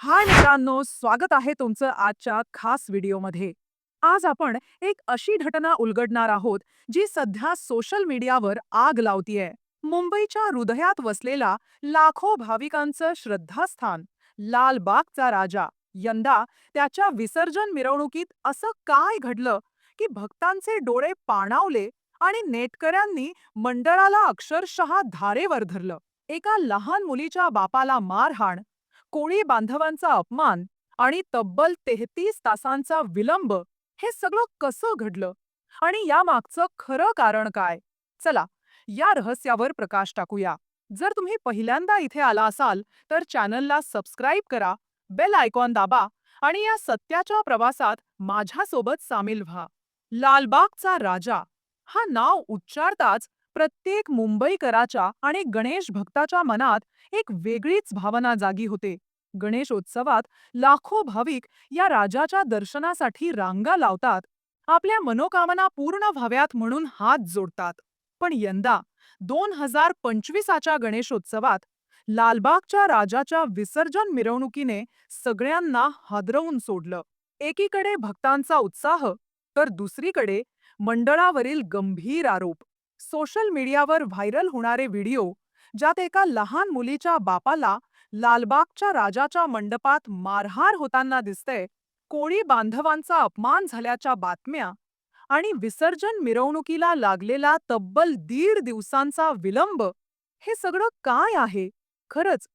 हाय मित्रांनो स्वागत आहे तुमचं आजच्या खास व्हिडिओमध्ये. आज आपण एक अशी घटना उलगडणार आहोत जी सध्या सोशल मीडियावर आग लावतीये. मुंबईच्या हृदयात वसलेला लाखो भाविकांचं श्रद्धास्थान लालबागचा राजा यंदा त्याच्या विसर्जन मिरवणुकीत असं काय घडलं की भक्तांचे डोळे पाणावले आणि नेटकऱ्यांनी मंडळाला अक्षरशः धारेवर धरलं. एका लहान मुलीच्या बापाला मारहाण कोळी बांधवांचा अपमान आणि तब्बल तेहतीस तासांचा विलंब हे सगळं कसं घडलं? आणि यामागचं खरं कारण काय? चला या रहस्यावर प्रकाश टाकूया. जर तुम्ही पहिल्यांदा इथे आला असाल तर चॅनलला सबस्क्राईब करा बेल आयकॉन दाबा आणि या सत्याच्या प्रवासात माझ्यासोबत सामील व्हा. लालबागचा राजा. हा नाव उच्चारताच प्रत्येक मुंबईकराच्या आणि गणेश भक्ताच्या मनात एक वेगळीच भावना जागी होते. गणेशोत्सवात लाखो भाविक या राजाच्या दर्शनासाठी रांगा लावतात आपल्या मनोकामना पूर्ण व्हाव्यात म्हणून हात जोडतात. पण यंदा दोन हजार पंचवीसाच्या गणेशोत्सवात लालबागच्या राजाच्या विसर्जन मिरवणुकीने सगळ्यांना हादरवून सोडलं. एकीकडे भक्तांचा उत्साह तर दुसरीकडे मंडळावरील गंभीर आरोप. सोशल मीडियावर व्हायरल होणारे व्हिडिओ ज्यात एका लहान मुलीच्या बापाला लालबागच्या राजाच्या मंडपात मारहार होताना दिसतंय कोळी बांधवांचा अपमान झाल्याच्या बातम्या आणि विसर्जन मिरवणुकीला लागलेला तब्बल दीड दिवसांचा विलंब हे सगळं काय आहे? खरंच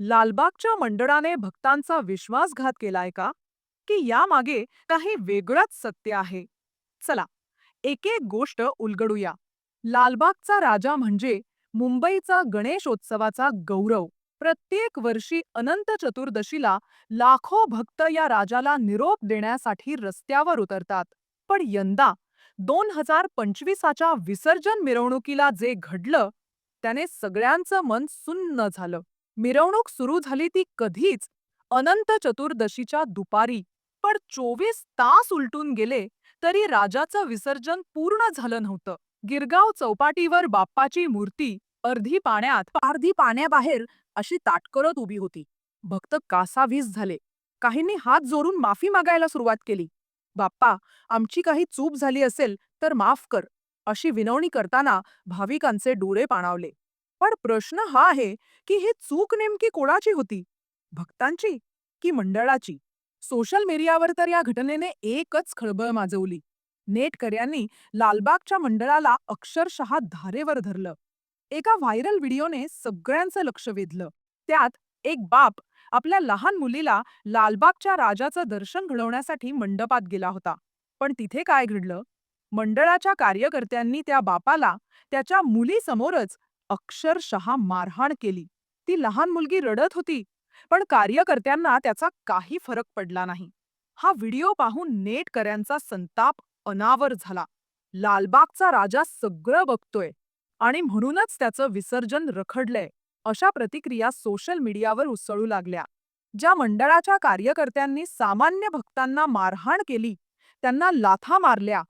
लालबागच्या मंडळाने भक्तांचा विश्वासघात केलाय का? की यामागे काही वेगळंच सत्य आहे? चला एक एक गोष्ट उलगडूया. लालबागचा राजा म्हणजे मुंबईचा गणेशोत्सवाचा गौरव. प्रत्येक वर्षी अनंत चतुर्दशीला लाखो भक्त या राजाला निरोप देण्यासाठी रस्त्यावर उतरतात. पण यंदा दोन हजार पंचवीसाच्या विसर्जन मिरवणुकीला जे घडलं त्याने सगळ्यांचं मन सुन्न झालं. मिरवणूक सुरू झाली ती कधीच अनंत चतुर्दशीच्या दुपारी पण चोवीस तास उलटून गेले तरी राजाचं विसर्जन पूर्ण झालं नव्हतं. गिरगाव चौपाटीवर बाप्पाची मूर्ती अर्धी पाण्यात अर्धी पाण्याबाहेर अशी ताटकरत उभी होती. भक्त कासावीस झाले. काहींनी हात जोडून माफी मागायला सुरुवात केली. बाप्पा आमची काही चूक झाली असेल तर माफ कर अशी विनवणी करताना भाविकांचे डोळे पाणावले. पण प्रश्न हा आहे की ही चूक नेमकी कोणाची होती? भक्तांची की मंडळाची? सोशल मीडियावर तर या घटनेने एकच खळबळ माजवली. नेटकऱ्यांनी लालबागच्या मंडळाला अक्षरशः धारेवर धरलं. एका व्हायरल व्हिडिओने सगळ्यांचं लक्ष वेधलं. त्यात एक बाप आपल्या लहान मुलीला लालबागच्या राजाचं दर्शन घडवण्यासाठी मंडपात गेला होता. पण तिथे काय घडलं? मंडळाच्या कार्यकर्त्यांनी त्या बापाला त्याच्या मुलीसमोरच अक्षरशः मारहाण केली. ती लहान मुलगी रडत होती पण कार्यकर्त्यांना त्याचा काही फरक पडला नाही. हा व्हिडिओ पाहून नेटकऱ्यांचा संताप अनावर झाला. लालबागचा राजा सगळं बघतोय आणि म्हणूनच त्याचं विसर्जन रखडलंय अशा प्रतिक्रिया सोशल मीडियावर उसळू लागल्या. ज्या मंडळाच्या कार्यकर्त्यांनी सामान्य भक्तांना मारहाण केली त्यांना लाथा मारल्या.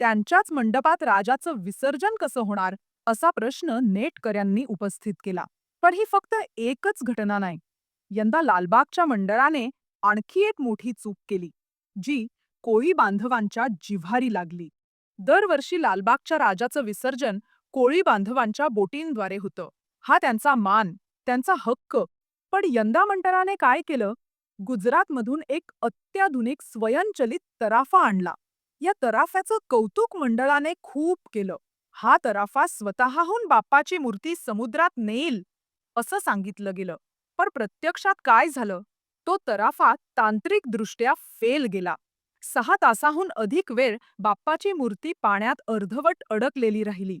त्यांच्याच मंडपात राजाचं विसर्जन कसं होणार असा प्रश्न नेटकऱ्यांनी उपस्थित केला. पण ही फक्त एकच घटना नाही. यंदा लालबागच्या मंडळाने आणखी एक मोठी चूक केली जी कोळी बांधवांच्या जिव्हारी लागली. दरवर्षी लालबागच्या राजाचं विसर्जन कोळी बांधवांच्या बोटींद्वारे होतं. हा त्यांचा मान त्यांचा हक्क. पण यंदा मंडळाने काय केलं? गुजरातमधून एक अत्याधुनिक स्वयंचलित तराफा आणला. या तराफ्याचं कौतुक मंडळाने खूप केलं. हा तराफा स्वतःहून बाप्पाची मूर्ती समुद्रात नेईल असं सांगितलं गेलं. पण प्रत्यक्षात काय झालं? तो तराफा तांत्रिकदृष्ट्या फेल गेला. सहा तासाहून अधिक वेळ बाप्पाची मूर्ती पाण्यात अर्धवट अडकलेली राहिली.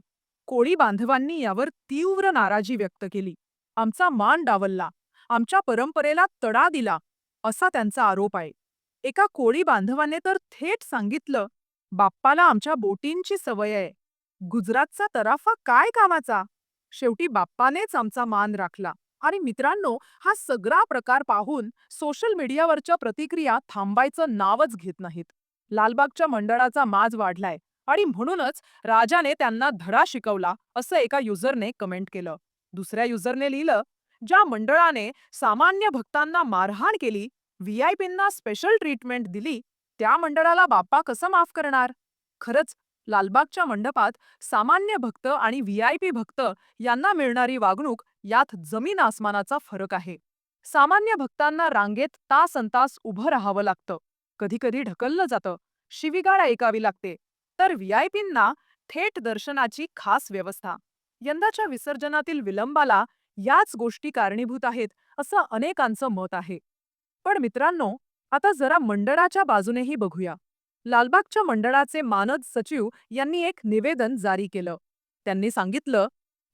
कोळी बांधवांनी यावर तीव्र नाराजी व्यक्त केली. आमचा मान डावलला. आमच्या परंपरेला तडा दिला. असा त्यांचा आरोप आहे. एका कोळी बांधवाने तर थेट सांगितलं बाप्पाला आमच्या बोटींची सवय आहे. गुजरातचा तराफा काय कामाचा? शेवटी बाप्पानेच आमचा मान राखला. आणि मित्रांनो हा सगळा प्रकार पाहून सोशल मीडियावरच्या प्रतिक्रिया थांबायचं नावच घेत नाहीत. लालबागच्या मंडळाचा माज वाढलाय आणि म्हणूनच राजाने त्यांना धडा शिकवला असं एका युजरने कमेंट केलं. दुसऱ्या युजरने लिहिलं ज्या मंडळाने सामान्य भक्तांना मारहाण केली व्ही आय पींना स्पेशल ट्रीटमेंट दिली त्या मंडळाला बाप्पा कसं माफ करणार? खरंच लालबागच्या मंडपात सामान्य भक्त आणि व्ही आय पी भक्त यांना मिळणारी वागणूक यात जमीन आसमानाचा फरक आहे. सामान्य भक्तांना रांगेत तासन तास उभं राहावं लागतं. कधीकधी ढकललं जातं. शिवीगाळ ऐकावी लागते. तर व्ही आय पींना थेट दर्शनाची खास व्यवस्था. यंदाच्या विसर्जनातील विलंबाला याच गोष्टी कारणीभूत आहेत असं अनेकांचं मत आहे. पण मित्रांनो आता जरा मंडळाच्या बाजूनेही बघूया. लालबागच्या मंडळाचे मानद सचिव यांनी एक निवेदन जारी केलं. त्यांनी सांगितलं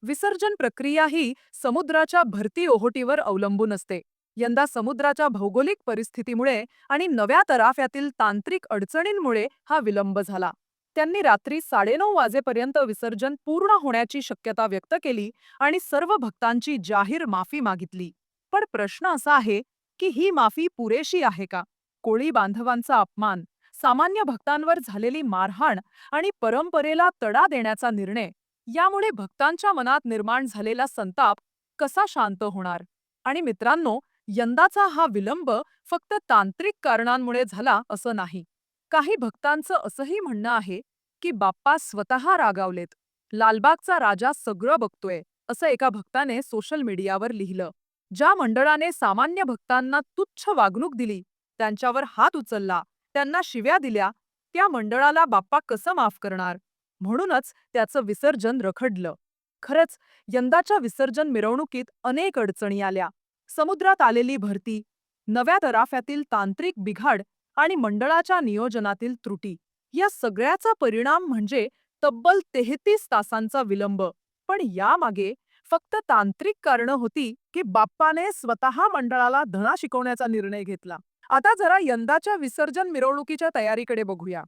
विसर्जन प्रक्रिया ही समुद्राच्या भरती ओहोटीवर अवलंबून असते. यंदा समुद्राच्या भौगोलिक परिस्थितीमुळे आणि नव्या तराफ्यातील तांत्रिक अडचणींमुळे हा विलंब झाला. त्यांनी रात्री साडेनऊ वाजेपर्यंत विसर्जन पूर्ण होण्याची शक्यता व्यक्त केली आणि सर्व भक्तांची जाहीर माफी मागितली. पण प्रश्न असा आहे की ही माफी पुरेशी आहे का? कोळी बांधवांचा अपमान सामान्य भक्तांवर झालेली मारहाण आणि परंपरेला तडा देण्याचा निर्णय यामुळे भक्तांच्या मनात निर्माण झालेला संताप कसा शांत होणार? आणि मित्रांनो यंदाचा हा विलंब फक्त तांत्रिक कारणांमुळे झाला असं नाही. काही भक्तांचं असंही म्हणणं आहे की बाप्पा स्वतः रागावलेत. लालबागचा राजा सगळं बघतोय असं एका भक्ताने सोशल मीडियावर लिहिलं. ज्या मंडळाने सामान्य भक्तांना तुच्छ वागणूक दिली त्यांच्यावर हात उचलला. त्यांना शिव्या दिल्या त्या मंडळाला बाप्पा कसं माफ करणार? म्हणूनच त्याचं विसर्जन रखडलं. खरंच यंदाच्या विसर्जन मिरवणुकीत अनेक अडचणी आल्या. समुद्रात आलेली भरती नव्या तराफ्यातील तांत्रिक बिघाड आणि मंडळाच्या नियोजनातील त्रुटी या सगळ्याचा परिणाम म्हणजे तब्बल तेहतीस तासांचा विलंब. पण यामागे फक्त तांत्रिक कारणं होती की बाप्पाने स्वतः मंडळाला धना शिकवण्याचा निर्णय घेतला. आता जरा यंदाच्या विसर्जन मिरवणुकीच्या तयारीकडे बघूया.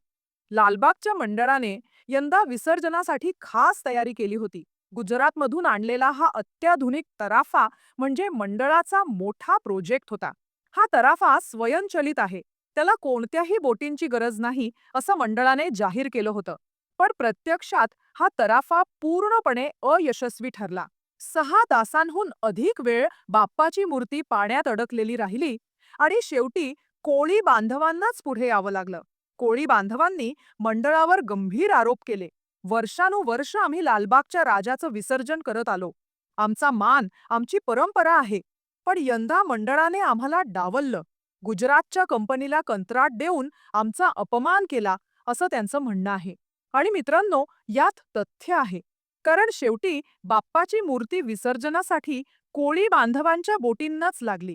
लालबागच्या मंडळाने यंदा विसर्जनासाठी खास तयारी केली होती. गुजरातमधून आणलेला हा अत्याधुनिक तराफा म्हणजे मंडळाचा मोठा प्रोजेक्ट होता. हा तराफा स्वयंचलित आहे. त्याला कोणत्याही बोटींची गरज नाही असं मंडळाने जाहीर केलं होतं. पण प्रत्यक्षात हा तराफा पूर्णपणे अयशस्वी ठरला. सहा तासांहून अधिक वेळ बाप्पाची मूर्ती पाण्यात अडकलेली राहिली आणि शेवटी कोळी बांधवांनाच पुढे यावं लागलं. कोळी बांधवांनी मंडळावर गंभीर आरोप केले. वर्षानुवर्ष आम्ही लालबागच्या राजाचं विसर्जन करत आलो. आमचा मान आमची परंपरा आहे. पण यंदा मंडळाने आम्हाला डावललं. गुजरातच्या कंपनीला कंत्राट देऊन आमचा अपमान केला असं त्यांचं म्हणणं आहे. आणि मित्रांनो यात तथ्य आहे. कारण शेवटी बाप्पाची मूर्ती विसर्जनासाठी कोळी बांधवांच्या बोटींनाच लागली.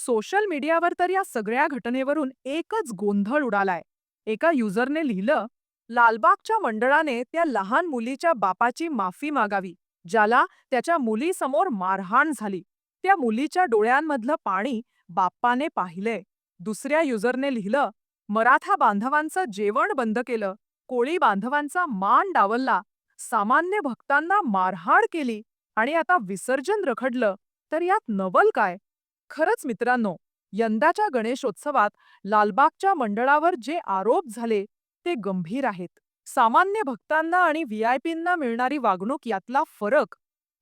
सोशल मीडियावर तर या सगळ्या घटनेवरून एकच गोंधळ उडालाय. एका युजरने लिहिलं लालबागच्या मंडळाने त्या लहान मुलीच्या बापाची माफी मागावी ज्याला त्याच्या मुलीसमोर मारहाण झाली. त्या मुलीच्या डोळ्यांमधलं पाणी बाप्पाने पाहिलंय. दुसऱ्या युजरने लिहिलं मराठा बांधवांचं जेवण बंद केलं कोळी बांधवांचा मान डावलला सामान्य भक्तांना मारहाण केली आणि आता विसर्जन रखडलं. तर यात नवल काय? खरंच मित्रांनो यंदाच्या गणेशोत्सवात लालबागच्या मंडळावर जे आरोप झाले ते गंभीर आहेत. सामान्य भक्तांना आणि व्ही आय पींना मिळणारी वागणूक यातला फरक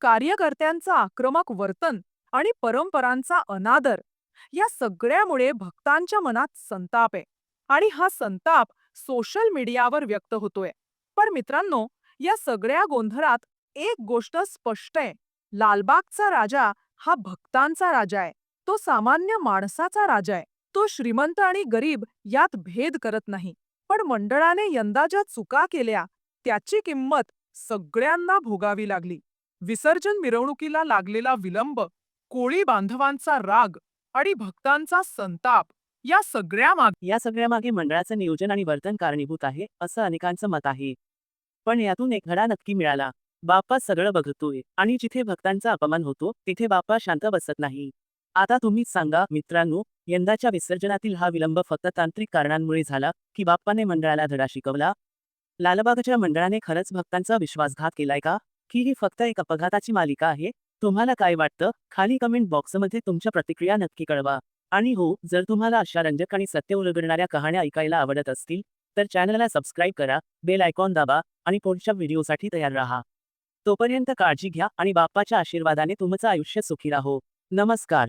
कार्यकर्त्यांचं आक्रमक वर्तन आणि परंपरांचा अनादर या सगळ्यामुळे भक्तांच्या मनात संताप आहे. आणि हा संताप सोशल मीडियावर व्यक्त होतोय. पण मित्रांनो या सगळ्या गोंधळात एक गोष्ट स्पष्ट आहे. लालबागचा राजा हा भक्तांचा राजा आहे. तो सामान्य माणसाचा राजा आहे. तो श्रीमंत आणि गरीब यात भेद करत नाही. पण मंडळाने यंदा ज्या चुका केल्या त्याची किंमत सगळ्यांना भोगावी लागली. विसर्जन मिरवणुकीला लागलेला विलंब कोळी बांधवांचा राग आणि भक्तांचा संताप या सगळ्या मागे या सगळ्यामागे मंडळाचं नियोजन आणि वर्तन कारणीभूत आहे असं अनेकांचं मत आहे. पण यातून एक घडा नक्की मिळाला. बाप्पा सगळं बघतोय आणि जिथे भक्तांचा अपमान होतो तिथे बाप्पा शांत बसत नाही. आता तुम्हीच सांगा मित्रांनो यंदाच्या विसर्जनातील हा विलंब फक्त तांत्रिक कारणांमुळे झाला की बाप्पाने मंडळाला धडा शिकवला? लालबागच्या मंडळाने खरंच भक्तांचा विश्वासघात केलाय का? की ही फक्त एक अपघाताची मालिका आहे? तुम्हाला काय वाटतं? खाली कमेंट बॉक्समध्ये तुमच्या प्रतिक्रिया नक्की कळवा. आणि हो जर तुम्हाला अशा रंजक आणि सत्य उलगडणाऱ्या कहाण्या ऐकायला आवडत असतील तर चॅनलला सबस्क्राईब करा बेल आयकॉन दाबा आणि पुढच्या व्हिडिओसाठी तयार राहा. तोपर्यंत काळजी घ्या आणि बाप्पाच्या आशीर्वादाने तुमचं आयुष्य सुखी राहो. नमस्कार.